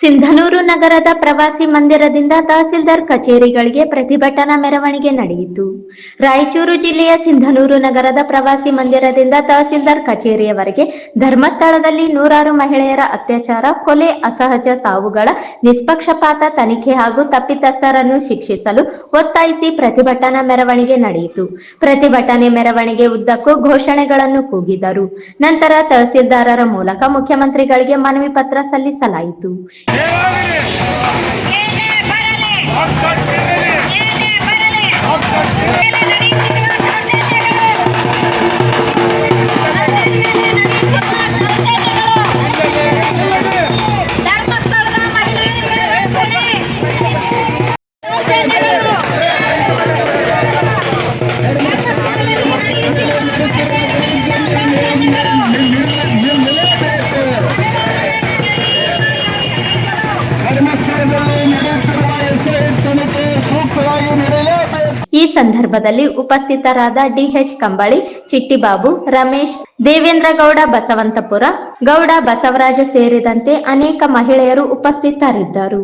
Sindhanur ನಗರದ ಪ್ರವಾಸಿ ಮಂದಿರದಿಂದ ತಹಸೀಲ್ದಾರ್ ಕಚೇರಿಗಳಿಗೆ ಪ್ರತಿಭಟನಾ ಮೆರವಣಿಗೆ ನಡೆಯಿತು. ರಾಯಚೂರು ಜಿಲ್ಲೆಯ ಸಿಂಧನೂರು ನಗರದ ಪ್ರವಾಸಿ ಮಂದಿರದಿಂದ ತಹಸೀಲ್ದಾರ್ ಕಚೇರಿಯವರೆಗೆ ಧರ್ಮಸ್ಥಳದಲ್ಲಿ ನೂರಾರು ಮಹಿಳೆಯರ ಅತ್ಯಾಚಾರ, ಕೊಲೆ, ಅಸಹಜ ಸಾವುಗಳ ನಿಷ್ಪಕ್ಷಪಾತ ತನಿಖೆ ಹಾಗೂ ತಪ್ಪಿತಸ್ಥರನ್ನು ಶಿಕ್ಷಿಸಲು ಒತ್ತಾಯಿಸಿ ಪ್ರತಿಭಟನಾ ಮೆರವಣಿಗೆ ನಡೆಯಿತು. ಪ್ರತಿಭಟನೆ ಮೆರವಣಿಗೆ ಉದ್ದಕ್ಕೂ ಘೋಷಣೆಗಳನ್ನು ಕೂಗಿದರು. ನಂತರ ತಹಸೀಲ್ದಾರರ ಮೂಲಕ ಮುಖ್ಯಮಂತ್ರಿಗಳಿಗೆ ಮನವಿ ಪತ್ರ ಸಲ್ಲಿಸಲಾಯಿತು. Yeah. ಈ ಸಂದರ್ಭದಲ್ಲಿ ಉಪಸ್ಥಿತರಾದ ಡಿಎಚ್ ಕಂಬಳಿ, ಚಿಟ್ಟಿಬಾಬು, ರಮೇಶ್ ದೇವೇಂದ್ರಗೌಡ ಬಸವಂತಪುರ ಗೌಡ, ಬಸವರಾಜ ಸೇರಿದಂತೆ ಅನೇಕ ಮಹಿಳೆಯರು ಉಪಸ್ಥಿತರಿದ್ದರು.